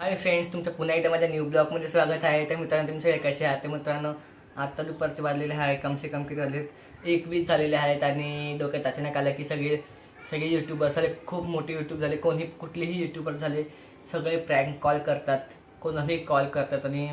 Hi friends तुमचं पुन्हा एकदा माझ्या न्यू ब्लॉगमध्ये स्वागत आहे. तर मित्रांनो तुमचे कसे आहात? तर मित्रांनो आत्ता दुपारचे वाजलेले आहे कमसे कम किती वाजलेत? एक वीस झालेले आहेत आणि डोक्यात अचानक आलं की सगळे सगळे यूट्यूबर झाले खूप मोठे यूट्यूब झाले. कोणी कुठलेही यूट्यूबर झाले सगळे प्रँक कॉल करतात. कोणालाही कॉल करतात आणि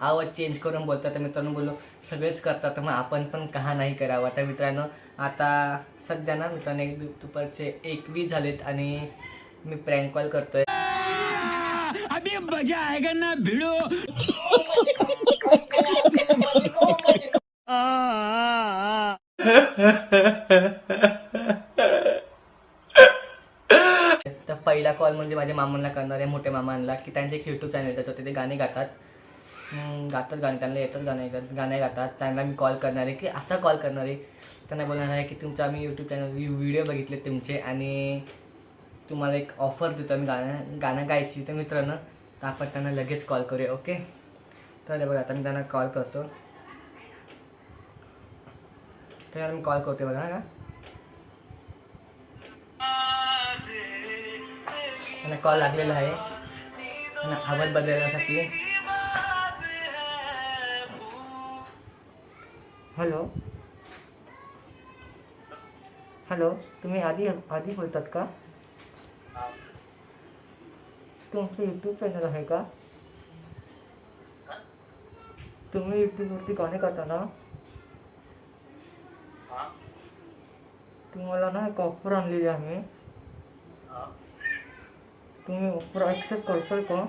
आवाज चेंज करून बोलतात. तर मित्रांनो बोललो सगळेच करतात तर मग आपण पण का नाही करावं? तर मित्रांनो आता सध्या ना मित्रांनो एक दुपारचे एकवीस झालेत आणि मी प्रँक कॉल करतोय. मजा आएगा ना भिड़ो। तर पहिला कॉल म्हणजे माझ्या मामांना करणार आहे मोठ्या मामांना की त्यांचे एक यूट्यूब चॅनल त्याच्यावर ते गाणे गातात. हम्म, गातात गाणे त्यांना येतात गाणे गा- गाणे गातात. त्यांना मी कॉल करणार आहे की असा कॉल करणार आहे. त्यांना बोलणार आहे की तुमचा आम्ही यूट्यूब चॅनल व्हिडिओ बघितले तुमचे आणि तुम्हाला एक ऑफर देतो. मी गाणं गाणं गायची. तर मित्रांनो आपण त्यांना लगेच कॉल करूया ओके? तर बघा आता मी त्यांना कॉल करतो. तर मी कॉल करतो बघा का? त्यांना कॉल लागलेला आहे. त्यांना आवाज बदलण्यासाठी. हॅलो? हॅलो तुम्ही आधी आधी बोलतात का? तुमचं यूट्यूब चॅनल आहे का? तुम्ही यूट्यूबवरती गाणे करता ना? तुम्हाला ना एक ऑफर आणलेली आहे. तुम्ही ऑफर ॲक्सेप्ट करताल का?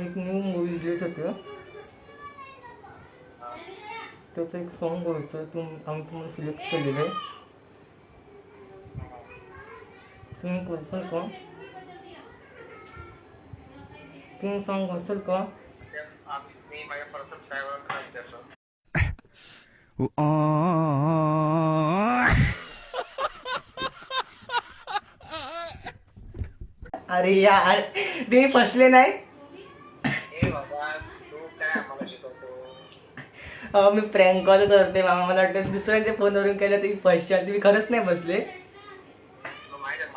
एक न्यू मूवी रिलीज होते. त्याचं एक सॉन्ग होतं. तुम आम्ही तुम्हाला सिलेक्ट केलेलं आहे. तुम्ही करताल का तुम्ही सॉन्ग असेल का मी माझ्या प्रथम साहेबांना अरे यार तुम्ही फसले नाही? अहो, मी प्रँक कॉल करते मामा. मला वाटतं दुसऱ्यांच्या फोनवरून केलं तुम्ही फसशाल तुम्ही खरंच नाही बसले तुला माहिती आहे मामा काय केलं तुला माहीत नाही अजून.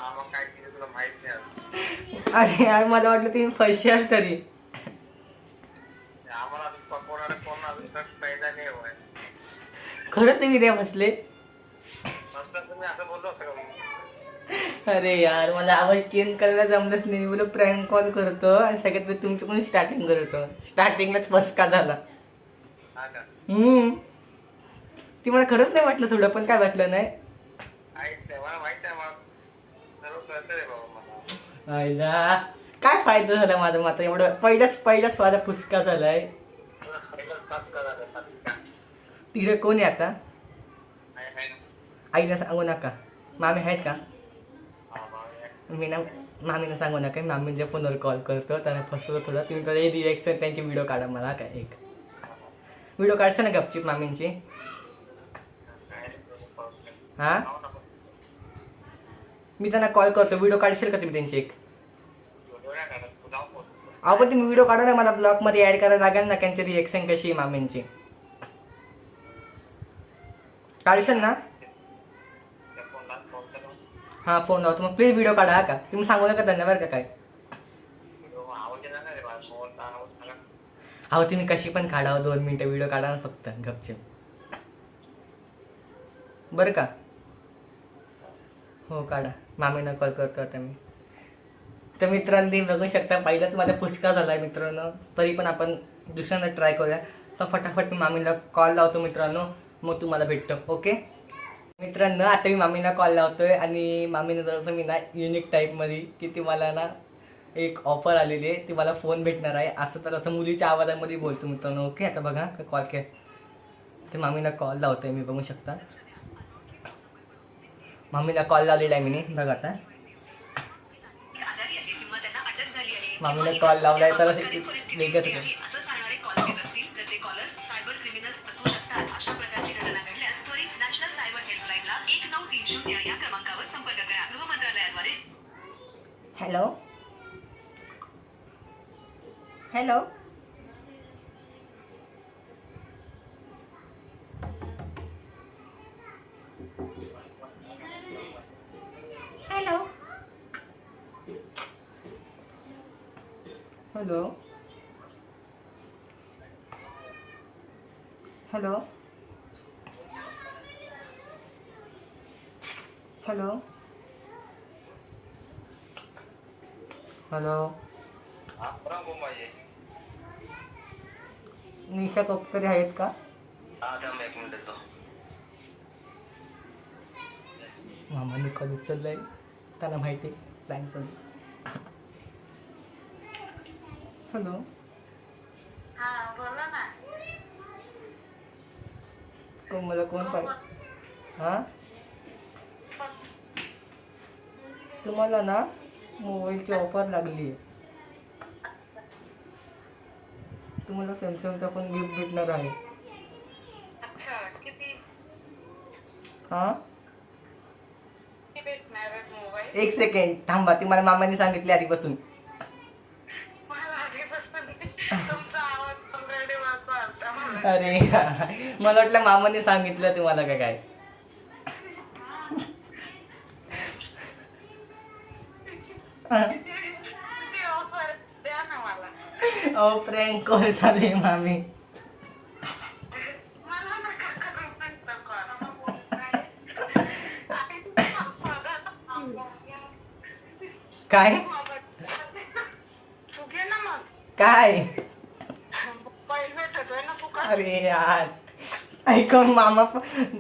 अरे यार मला वाटलं तुम्ही फसशाल तरी. कोण खरंच तुम्ही असं का अरे यार मला आवाज चेंज करायला जमलंच नाही. मी बोल प्रँक कॉल करतो. आणि सगळ्यात पहिले तुमची पण स्टार्टिंग करतो स्टार्टिंगलाच फसका झाला. का? हम्म. ती मला खरंच नाही वाटलं थोडं पण काय वाटलं नाही? आईला. काय फायदा झाला माझा मात्र? एवढं पहिलाच पहिलाच माझा फुसका झालाय. तिकडे कोण आहे आता? आईला सांगू नका. मामी आहेत का? मी ना मामीनं सांगू नका. मामींच्या फोनवर कॉल करतो त्यांना फसवतो थोडं. तुम्ही कडे रिएक्शन त्यांची व्हिडिओ काढा मला काय एक. व्हिडिओ काढसा ना गपचीप मामींची? हां? मी त्यांना कॉल करतो. व्हिडिओ काढशील का तुम्ही त्यांची एक. अहो पण तुम्ही व्हिडिओ काढा ना. मला ब्लॉगमध्ये ॲड करायला लागेल ना. त्यांची रिएक्शन कशी आहे मामींची? काढशील ना. हां फोन लावतो. मग प्लीज व्हिडिओ काढा हा का? तुम्ही सांगू नका त्यांना बरं का काय. अहो तुम्ही कशी पण काढा. हो, दोन मिनटं व्हिडिओ काढा ना फक्त. गपचीप. बरं का? हो काढा. मामींना कॉल करतो आता मी. तर मित्रांनो बघू शकता पहिलाच माझा पुस्का झाला आहे मित्रांनो. तरी पण आपण दुसऱ्यांदा ट्राय करूया. तर फटाफट मी मामीला कॉल लावतो मित्रांनो. मग तुम्हाला भेटतो ओके मित्रांनो आता मी मामीला कॉल लावतोय आणि मामीनं जसं मी ना युनिक टाईपमध्ये की ती मला ना एक ऑफर आलेली आहे. ती मला फोन भेटणार आहे. असं तर असं मुलीच्या आवाजामध्ये बोलतो मित्रांनो ओके आता बघा कॉल. के ते मामीला कॉल लावतोय मी बघू शकता. मामीला कॉल लावलेला आहे मी बघा आता आजारी आहे किंवा त्यांना अटक झाली आहे मामीला कॉल लावलाय तर वेगळंच आहे. आहे. Hello. Hello. Hello. Hello. Nisha Kopkari आहेत का? हा थांब मामाने कॉल उचललाय त्याला माहिती आहे प्लॅन चालू. हॅलो. हा बोला ना. कोण मला कोण पाहिजे हां? तुम्हाला ना मोबाईलची ऑफर लागली. आहे तुम्हाला सॅमसंगचा फोन गिफ्ट भेटणार आहे. अच्छा किती? हां? भेटणार मोबाईल? एक सेकंड थांबा ती मला मामाने सांगितले आधीपासून. अरे मला वाटलं मामाने सांगितलं तुम्हाला का काय. मला अहो प्रँक कॉल आहे मामी. काय? काय मोबाईल भेटतोय ना फुकट अरे यार. ऐकून मामा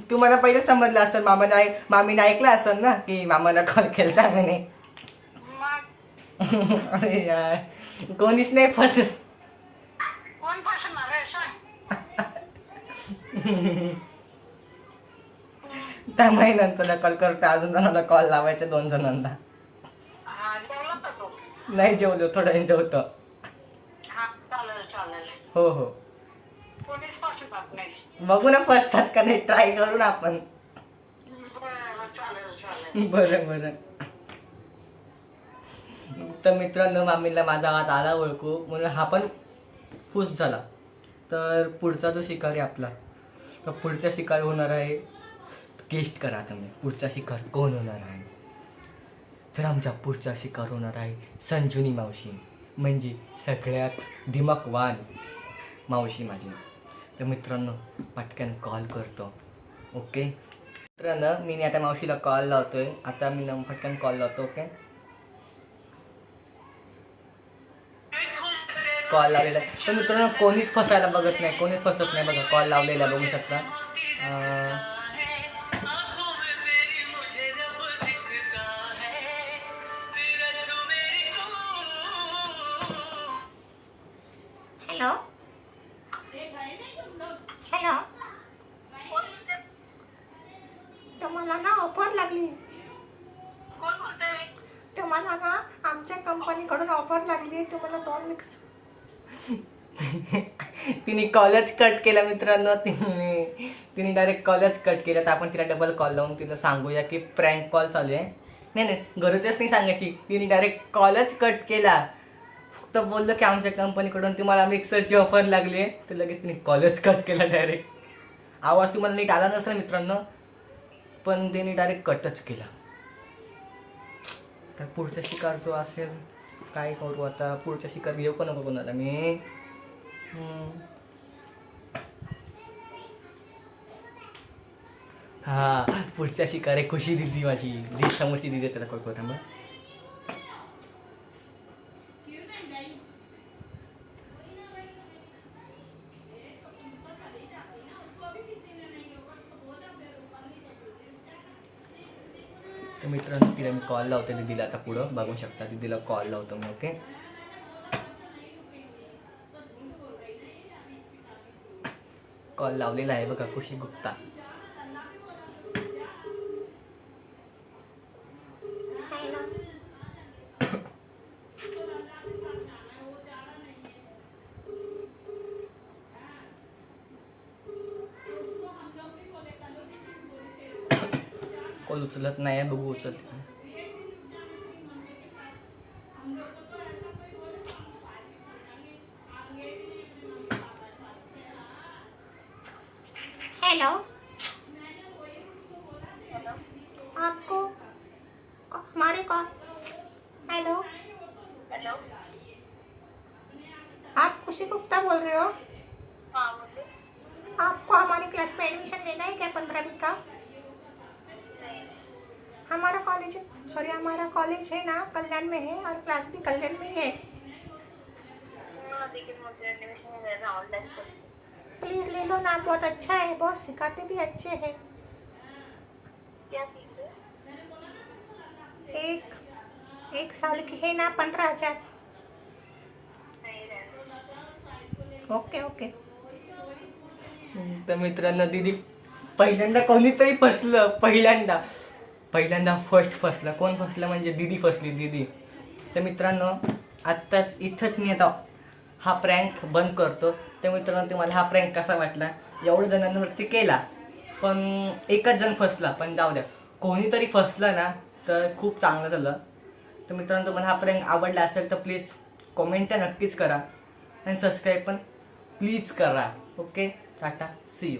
तुम्हाला पहिले समजलं असेल मामाने ऐक मामीने ऐकलं असेल ना की मामाला कॉल केलता म्हणे. अरे यार. कोणीच नाही फस त्या महिन्यानंतर कॉल करतो अजून जणांना कॉल लावायचा दोन जणांना. नाही जेवलो थोडं जेवतो हो हो. कोणीच फसणार नाही. बघू ना फसतात का नाही ट्राय करू ना आपण. बरं चालेल चालेल. बरं बरं. तर मित्रांनो मामीला माझा हात आला ओळखू म्हणून हा पण खुश झाला. तर पुढचा जो शिकार आहे आपला तर पुढचा शिकार होणार आहे. गेस्ट करा तुम्ही. पुढचा शिकार कोण होणार आहे? तर आमचा पुढचा शिकार होणार आहे संजुनी मावशी. म्हणजे सगळ्यात दिमाकवान मावशी माझी. तर मित्रांनो पटकन कॉल करतो. ओके मित्रांनो मी आता मावशीला कॉल लावतोय. आता मी न पटकन कॉल लावतो ओके कॉल लावलेला. तर मित्रांनो कोणीच फसायला बघत नाही. कोणीच फसत नाही बघा. कॉल लावलेला बघू शकता. हॅलो ना? हॅलो तुम्हाला ना ऑफर लागली. तर मला तुम्हाला ना आमच्या कंपनीकडून ऑफर लागली. तुम्हाला दोन मिक्स तिने कॉलच कट केला मित्रांनो. तिने तिने डायरेक्ट कॉलच कट केला. तर आपण तिला डबल कॉल लावून तिला सांगूया की प्रँक कॉल चालू आहे. नाही नाही. गरजच नाही सांगायची. तिने डायरेक्ट कॉलच कट केला. फक्त बोललो की आमच्या कंपनीकडून तुम्हाला मिक्सरची ऑफर लागली आहे. तर लगेच तिने कॉलच कट केला डायरेक्ट आवाज तुम्हाला नीट आला नसेल मित्रांनो पण तिने डायरेक्ट कटच केला. तर पुढचा शिकार जो असेल काय करू आता? पुढचा शिकार घेऊ पण नको कोणाला मी. हा पुढचा शिकार आहे खुशी दिदी माझी. जी समोरची दिदी त्याला कॉल करू थांबा. मित्रांनो तिला मी कॉल लावतो. दीदीला आता पुढं बघू शकता. दीदीला कॉल लावतो मी ओके कॉल लावलेला आहे बघा खुशी गुप्ता हॅलो कॉल उचलत नाही आहे बघू उचलते. का. हेलो आपको हमारे कॉल हेलो हॅलो आप खुशी गुप्ता बोल रहे हो? हाँ आपको हमारे क्लास में एडमिशन लेना है क्या पंद्रहवीं का? हमारा कॉलेज सॉरी हमारा कॉलेज है ना कल्याण में है और क्लास भी कल्याण में ही है। प्लीज ले लो ना बहुत अच्छा है बहुत सिखाते भी अच्छे हैं। क्या फीस है? एक एक साल की है ना पंद्रह हजार। ओके ओके तर मित्रांनो दीदी पहिल्यांदा कोणीतरी फसलं पहिल्यांदा. पहिल्यांदा फर्स्ट फसला. कोण फसलं म्हणजे दीदी फसली दीदी. तर मित्रांनो आत्ताच इथंच मी आता हा प्रँक बंद करतो. तर मित्रांनो तुम्हाला हा प्रँक कसा वाटला? एवढ्या जणांवरती केला. पण एकच जण फसला पण जाऊ द्या. कोणीतरी फसलं ना तर खूप चांगलं झालं. तर मित्रांनो तुम्हाला हा प्रँक आवडला असेल तर प्लीज कॉमेंट नक्कीच करा. आणि सबस्क्राईब पण प्लीज करा. Okay Tata C you